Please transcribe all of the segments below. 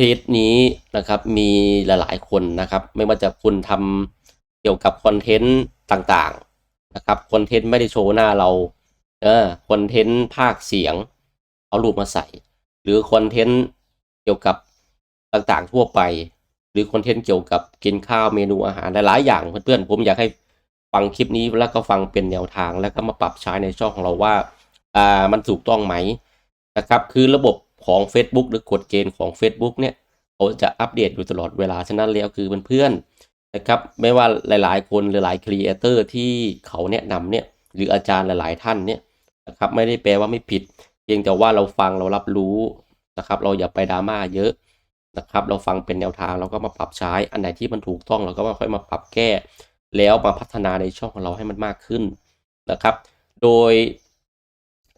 เคสนี้นะครับมีหลาย ๆ คนนะครับ ไม่ว่าจะคุณทำเกี่ยวกับคอนเทนต์ต่างๆนะครับคอนเทนต์ไม่ได้โชว์หน้าเราเออคอนเทนต์ภาคเสียง เอารูปมาใส่ หรือคอนเทนต์เกี่ยวกับต่างๆทั่วไป หรือคอนเทนต์เกี่ยวกับกินข้าวเมนูอาหารหลายๆอย่างเพื่อนๆผมอยากให้ฟังคลิปนี้แล้วก็ฟังเป็นแนวทางแล้วก็มาปรับใช้ในช่องของเราว่าอ่ามันถูกต้องไหมนะครับ คือระบบ ของ Facebook หรือกฎเกณฑ์ของ Facebook เนี่ยเขาจะอัปเดตอยู่ตลอดเวลาฉะนั้นแล้วคือเพื่อนๆนะครับไม่ว่าหลายๆ คนหรือหลายครีเอเตอร์ที่เขาแนะนำเนี่ยหรืออาจารย์หลายๆท่านเนี่ยนะครับไม่ได้แปลว่าไม่ผิด เพียงแต่ว่าเราฟังเรารับรู้นะครับเราอย่าไปดราม่าเยอะนะครับเราฟังเป็นแนวทางเราก็มาปรับใช้อันไหนที่มันถูกต้องเราก็มาค่อยมาปรับแก้ แล้วมาพัฒนาในช่องของเราให้มันมากขึ้นนะครับ โดย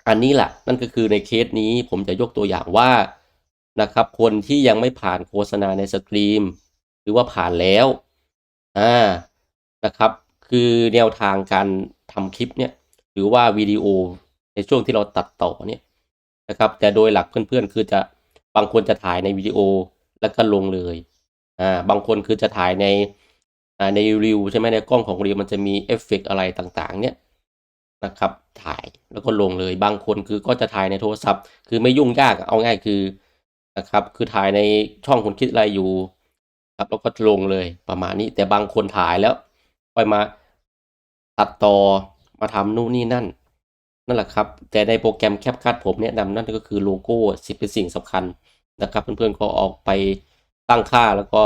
อันนี้แหละนั่นก็คือในเคสนี้ผมจะยกตัวอย่างว่านะครับคนที่ยังไม่ผ่านโฆษณาในสตรีม หรือว่าผ่านแล้วอ่านะครับคือแนวทางการทำคลิปเนี่ยหรือว่าวิดีโอในช่วงที่เราตัดต่อเนี่ยนะครับแต่โดยหลักเพื่อนๆ คือจะบางคนจะถ่ายในวิดีโอแล้วก็ลงเลยอ่าบางคนคือจะถ่ายในอ่าในรีวใช่ไหมในกล้องของรีวมันจะมีเอฟเฟกต์อะไรต่างๆเนี่ย นะครับ ถ่ายแล้วก็ลงเลยบางคนคือก็จะถ่ายในโทรศัพท์ คือไม่ยุ่งยากเอาง่ายคือนะครับ คือถ่ายในช่องคุณคิดอะไรอยู่ครับแล้วก็ลงเลยประมาณนี้ แต่บางคนถ่ายแล้วค่อยมาตัดต่อมาทำนู่นนี่นั่น นั่นแหละครับ แต่ในโปรแกรมแคปคัดผมแนะนำนั่นก็คือโลโก้สิเป็นสิ่งสำคัญนะครับ เพื่อนๆก็ออกไปตั้งค่าแล้วก็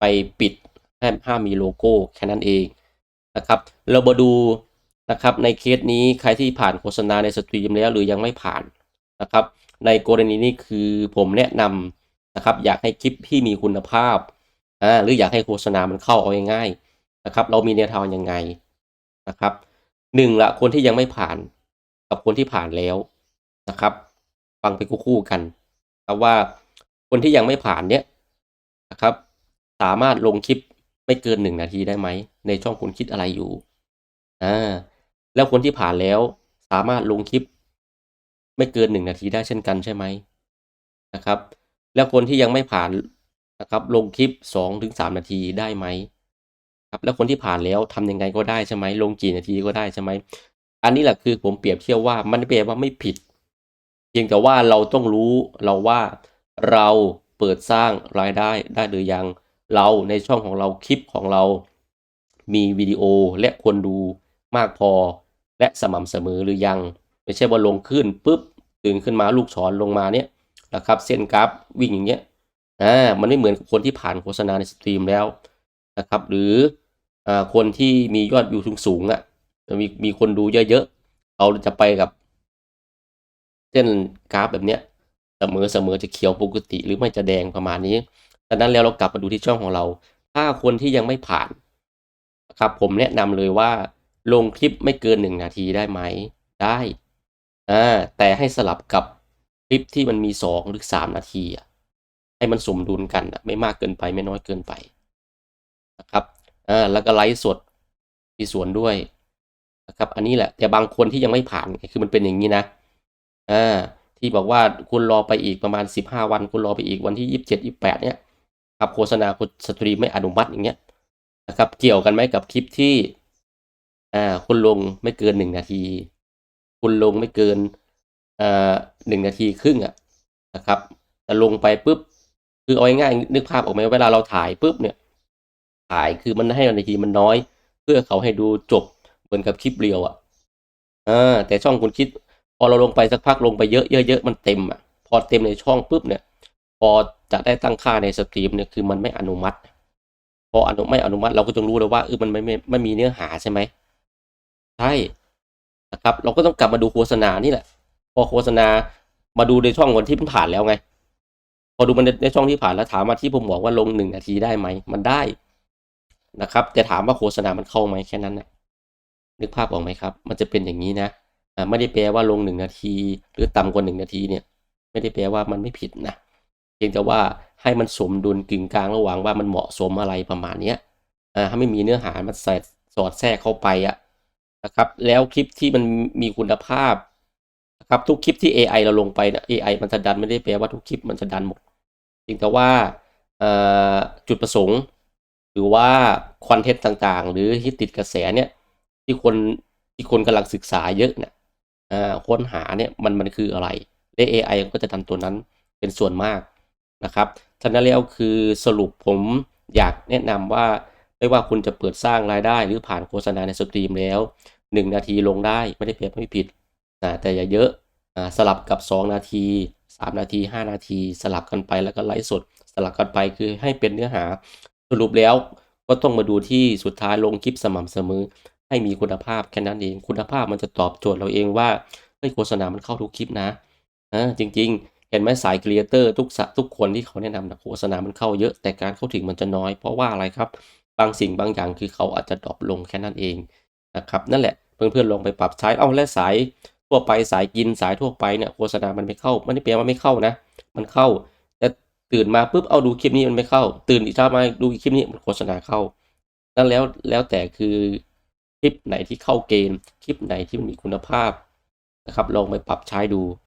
ไปปิดห้ามห้ามมีโลโก้แค่นั้นเองนะครับ เรามาดู นะครับในเคสนี้ใครที่ผ่านโฆษณาในสตรีมแล้วหรือยังไม่ผ่านนะครับ ในกรณีนี้คือผมแนะนำนะครับ อยากให้คลิปที่มีคุณภาพอ่าหรืออยากให้โฆษณามันเข้าเอาง่ายๆนะครับ เรามีแนวทางยังไงนะครับหนึ่งละคนที่ยังไม่ผ่าน กับคนที่ผ่านแล้วนะครับ ฟังไปคู่กันครับว่าคนที่ยังไม่ผ่านเนี่ยนะครับ สามารถลงคลิปไม่เกินหนึ่งนาทีได้ไหมในช่องคุณคิดอะไรอยู่อ่า แล้วคนที่ผ่านแล้วสามารถลงคลิป ไม่เกินหนึ่งนาทีได้เช่นกันใช่ไหมนะครับ แล้วคนที่ยังไม่ผ่านนะครับลงคลิปสองถึงสามนาทีได้ไหมครับแล้วคนที่ผ่านแล้วทำยังไงก็ได้ใช่ไหมลงกี่นาทีก็ได้ใช่ไหมอันนี้แหละคือผมเปรียบเทียบว่ามันไม่แปลว่าไม่ผิด เพียงแต่ว่าเราต้องรู้เราว่าเราเปิดสร้างรายได้ได้หรือยังเราในช่องของเราคลิปของเรา มีวิดีโอและคนดูมากพอ และสม่ำเสมอหรือยัง ไม่ใช่ว่าลงขึ้นปุ๊บตื่นขึ้นมาลูกศรลงมาเนี่ยนะครับ เส้นกราฟวิ่งอย่างเงี้ยอ่ามันไม่เหมือนกับคนที่ผ่านโฆษณาในสตรีมแล้วนะครับ หรืออ่าคนที่มียอดวิวสูงๆอะมีมีคนดูเยอะๆเราจะไปกับ เส้นกราฟแบบเนี้ยเสมอเสมอจะเขียวปกติ หรือไม่จะแดงประมาณนี้ดังนั้นแล้วเรากลับมาดูที่ช่องของเรา ถ้าคนที่ยังไม่ผ่านนะครับผมแนะนำเลยว่า ลงคลิปไม่เกินหนึ่งนาทีได้ไหมได้อ่าแต่ให้สลับกับคลิปที่มันมีสองหรือสามนาทีอะให้มันสมดุลกันอะไม่มากเกินไปไม่น้อยเกินไปนะครับอ่าแล้วก็ไลฟ์สดมีส่วนด้วยนะครับอันนี้แหละแต่บางคนที่ยังไม่ผ่านคือมันเป็นอย่างนี้นะอ่าที่บอกว่าคุณรอไปอีกประมาณสิบห้าวัน คุณรอไปอีกวันที่ยี่สิบเจ็ดยี่แปดเนี่ยครับโฆษณาคุณสตรีไม่อนุมัติอย่างเงี้ยนะครับเกี่ยวกันไหมกับคลิปที่ อ่าคุณลงไม่เกินหนึ่งนาที คุณลงไม่เกินอ่าหนึ่งนาทีครึ่งอะนะครับแต่ลงไปปุ๊บคือเอาง่ายๆนึกภาพออกไหมเวลาเราถ่ายปุ๊บเนี่ย ถ่ายคือมันให้นาทีมันน้อย เพื่อเขาให้ดูจบเหมือนกับคลิปเรียวอะอ่าแต่ช่องคุณคิด พอเราลงไปสักพักลงไปเยอะเยอะๆมันเต็มอะพอเต็มในช่องปุ๊บเนี่ย พอจะได้ตั้งค่าในสตรีมเนี่ยคือมันไม่อนุมัติ พออนุไม่อนุมัติเราก็ต้องรู้แล้วว่าเออมันไม่ไม่ไม่มีเนื้อหาใช่ไหม ใช่นะครับ เราก็ต้องกลับมาดูโฆษณานี่แหละ พอโฆษณามาดูในช่องคนที่มันผ่านแล้วไง พอดูมันในช่องที่ผ่านแล้วถามมาที่ผมบอกว่าลงหนึ่งนาทีได้ไหมมันได้นะครับ แต่ถามว่าโฆษณามันเข้าไหมแค่นั้นนะนึกภาพออกไหมครับ มันจะเป็นอย่างนี้นะไม่ได้แปลว่าลงหนึ่งนาที หรือต่ำกว่าหนึ่งนาทีเนี่ยไม่ได้แปลว่ามันไม่ผิดนะเพียงแต่ว่าให้มันสมดุลกึ่งกลางระหว่างว่ามันเหมาะสมอะไรประมาณเนี้ยอ่าถ้าไม่มีเนื้อหามันใส่สอดแทรกเข้าไปอะ นะครับ แล้วคลิปที่มันมีคุณภาพนะครับทุกคลิปที่ AI เราลงไปนะ AI มันจะดันไม่ได้แปลว่าทุกคลิปมันจะดันหมดจพียงแต่ว่าจุดประสงค์ หรือว่าคอนเทนต์ต่างๆ หรือฮิตติดกระแสเนี่ยที่คนที่คนกำลังศึกษาเยอะเนี่ยค้นหาเนี่ยมันมันคืออะไรและ AI ก็จะทำตัวนั้นเป็นส่วนมากนะครับฉะนั้นแล้วคือสรุปผมอยากแนะนำว่า ไม่ว่าคุณจะเปิดสร้างรายได้หรือผ่านโฆษณาในสตรีมแล้ว 1 นาทีลงได้ไม่ได้เปรียบไม่ผิดนะแต่อย่าเยอะอ่าสลับกับ 2 นาที 3 นาที 5 นาที สลับกันไปแล้วก็ไลฟ์สด สลับกันไปคือให้เป็นเนื้อหาสรุปแล้วก็ต้องมาดูที่สุดท้ายลงคลิปสม่ำเสมอ ให้มีคุณภาพแค่นั้นเองคุณภาพมันจะตอบโจทย์เราเองว่าเฮ้ยโฆษณามันเข้าทุกคลิปนะอ่าจริง ๆ เห็นไหมสายครีเอเตอร์ทุกสทุกคนที่เขาแนะนำนะโฆษณามันเข้าเยอะแต่การเข้าถึงมันจะน้อยเพราะว่าอะไรครับ บางสิ่งบางอย่างคือเขาอาจจะดรอปลงแค่นั้นเองนะครับนั่นแหละเพื่อนๆลองไปปรับใช้เอาและสายทั่วไปสายกินสายทั่วไปเนี่ยโฆษณามันไม่เข้าไม่ได้แปลว่าไม่เข้านะ มันเข้าแต่ตื่นมาปุ๊บเอาดูคลิปนี้มันไม่เข้า ตื่นอีกเช้ามาดูคลิปนี้มันโฆษณาเข้านั่นแล้วแล้วแต่คือคลิปไหนที่เข้าเกณฑ์คลิปไหนที่มันมีคุณภาพนะครับลองไปปรับใช้ดู